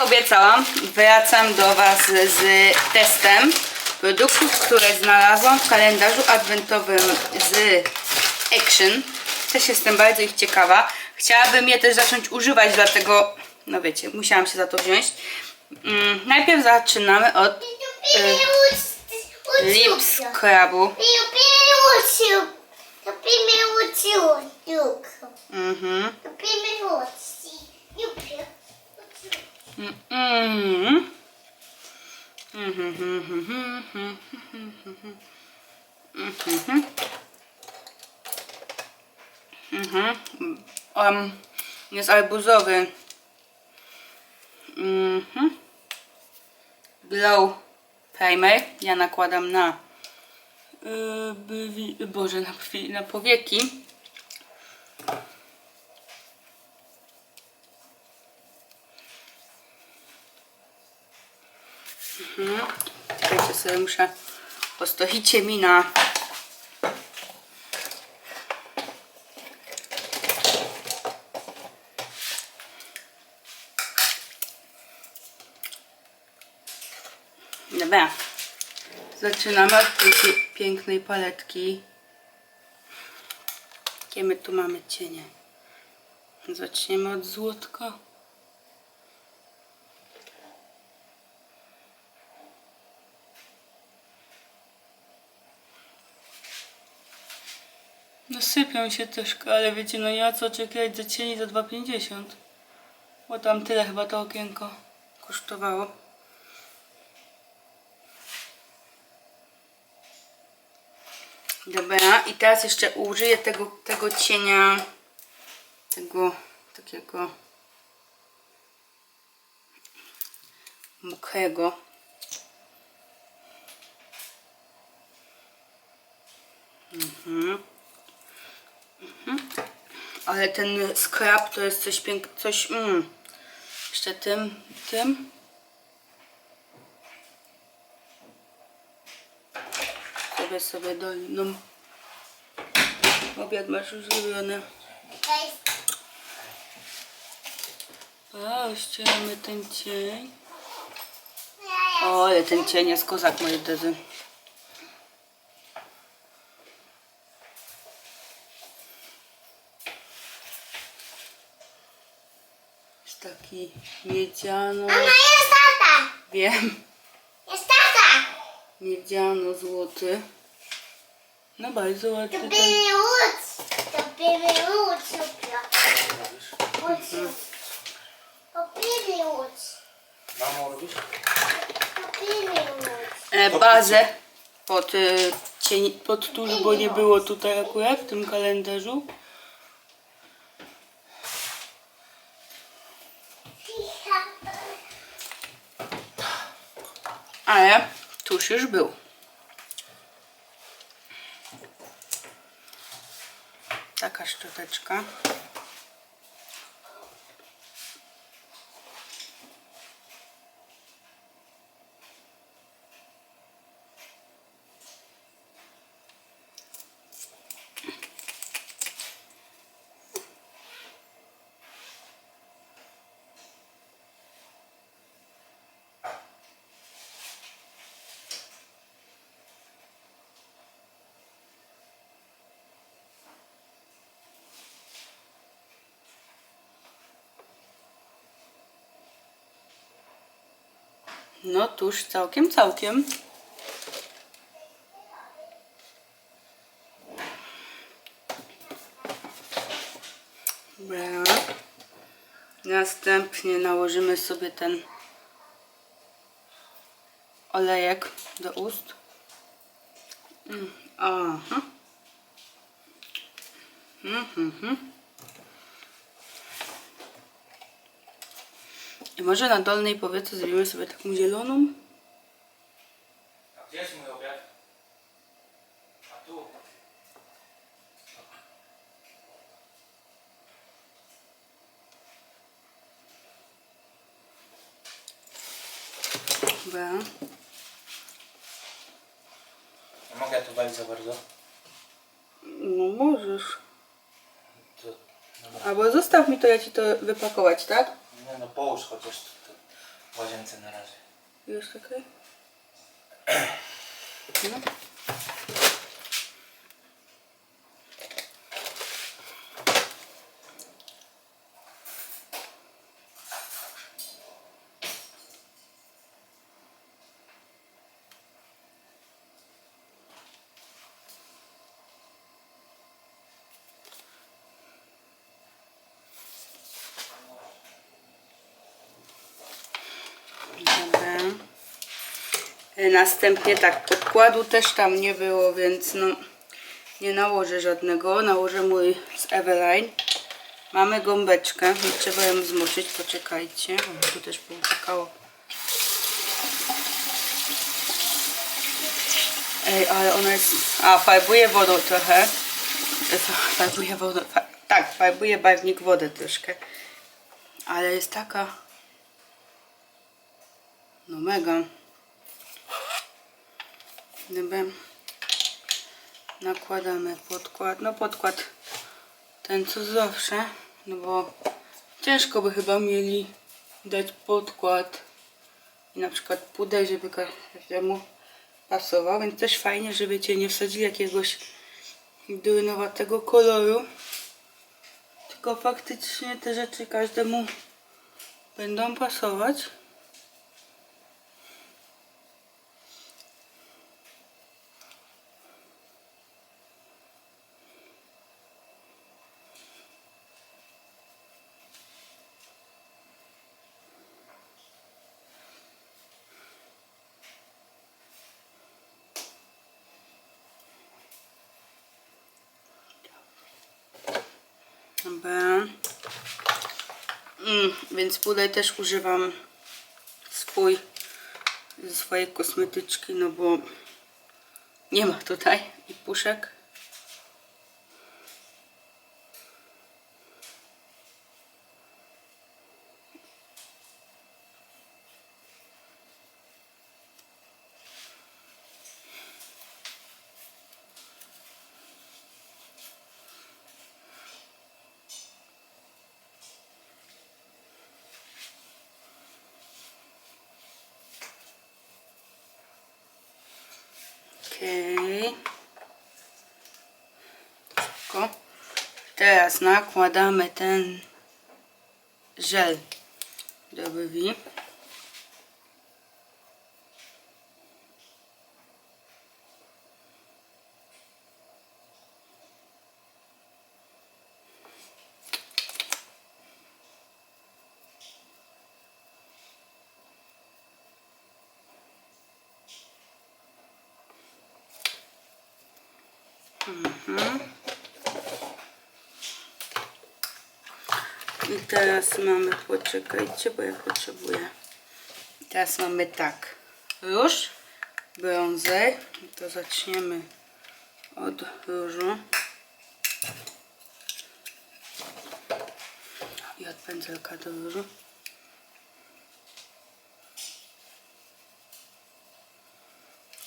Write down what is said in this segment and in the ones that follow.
obiecałam, wracam do Was z testem produktów, które znalazłam w kalendarzu adwentowym z Action. Też jestem bardzo ich ciekawa. Chciałabym je też zacząć używać, dlatego, no wiecie, musiałam się za to wziąć. Mm, najpierw zaczynamy od lip scrubu. Mhm. Mm. Um, jest arbuzowy. Mhm. Glow primer. Ja nakładam na brwi, Boże, na, na powieki. Mhm. Czekajcie sobie, muszę postoicie mi na Dobra. Zaczynamy od tej pięknej paletki. Jakie my tu mamy cienie? Zaczniemy od złotka. Sypią się troszkę, ale wiecie, no nie ma co oczekiwać za cieni za 2,50. Bo tam tyle chyba to okienko kosztowało. Dobra, i teraz jeszcze użyję tego, tego cienia, tego takiego mokrego. Mhm. Ale ten scrap to jest coś pięknego, coś, mm. Jeszcze tym, tym. Sobie sobie dolną. Obiad masz już zrobiony. O, ścieramy ten cień. O, ale ten cień jest kozak, moi drodzy. Taki miedziano, Mama, jest tata! wiem, Jest tata! miedziano złoty. No bardzo To ładny ten. były łódź! To były łódź. Łódź. To były łódź. Mamo, robisz? To były łódź. e, bazę pod, e, cień, pod tusz, bo nie było tutaj akurat w tym kalendarzu. Ale tuż już był. Taka szczoteczka. No tuż całkiem, całkiem. Następnie nałożymy sobie ten olejek do ust. Mm, Aha. Mhm, mhm. I może na dolnej powiece zrobimy sobie taką zieloną. A gdzie jest mój obiad? A tu. Dobra. Nie mogę tu walić za bardzo. No możesz. To, dobra. Albo zostaw mi to, ja ci to wypakować, tak? Nie no, połóż chociaż to, to w łazience na razie. Już okej? No. Dobra. E, Następnie tak, podkładu też tam nie było, więc no nie nałożę żadnego. Nałożę mój z Eveline. Mamy gąbeczkę, nie trzeba ją zmoczyć, poczekajcie, bo tu też pouciekało. Ej, ale ona jest... A, farbuje wodą trochę. E, fa- Farbuje wodą... Tak, farbuje barwnik wodę troszkę. Ale jest taka... No mega. Dobra. Nakładamy podkład. No podkład ten co zawsze. No bo ciężko by chyba mieli dać podkład i na przykład puder, żeby każdemu pasował. Więc też fajnie, że wiecie, nie wsadzili jakiegoś durynowatego koloru. Tylko faktycznie te rzeczy każdemu będą pasować. Dobra. Mm, więc puder też używam swój ze swojej kosmetyczki, no bo nie ma tutaj i puszek. Okej. Szybko. Teraz nakładamy ten żel do brwi. I teraz mamy, poczekajcie, bo ja potrzebuję. Teraz mamy tak, róż, brązer, to zaczniemy od różu. I od pędzelka do różu.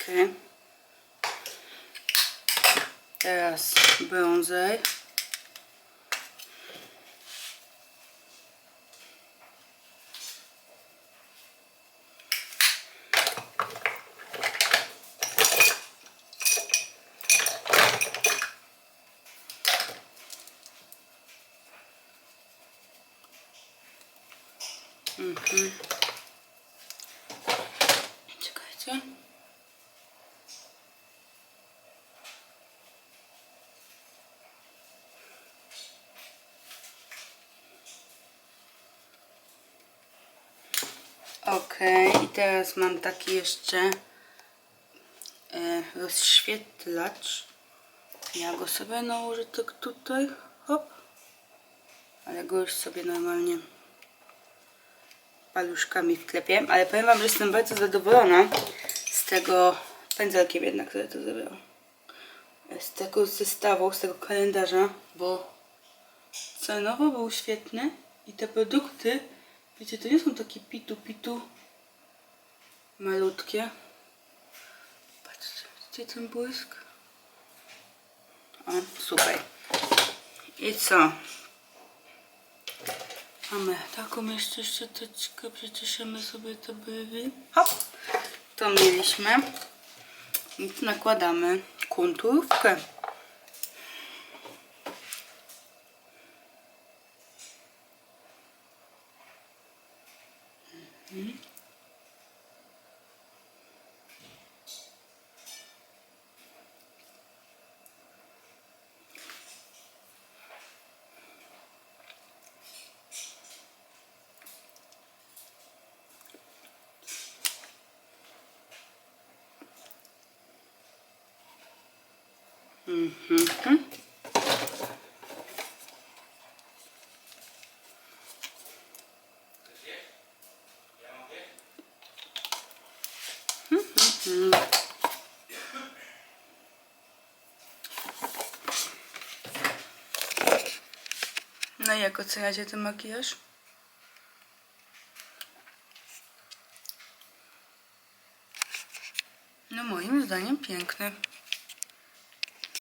Okej. Teraz brązer. Mhm. Czekajcie. Okej, i teraz mam taki jeszcze e, rozświetlacz. Ja go sobie nałożę tak tutaj, hop. Ale go już sobie normalnie paluszkami wklepię. Ale powiem wam, że jestem bardzo zadowolona z tego pędzelkiem jednak, który to zrobił. Z tego zestawu, z tego kalendarza, bo cenowo był świetny i te produkty, wiecie, to nie są takie pitu-pitu malutkie. Patrzcie, widzicie ten błysk? O, super. I co? Mamy taką jeszcze szczoteczkę, przeczeszemy sobie to brwi. Hop! To mieliśmy. Tu nakładamy konturówkę. No i jak oceniacie ten makijaż? No moim zdaniem piękny.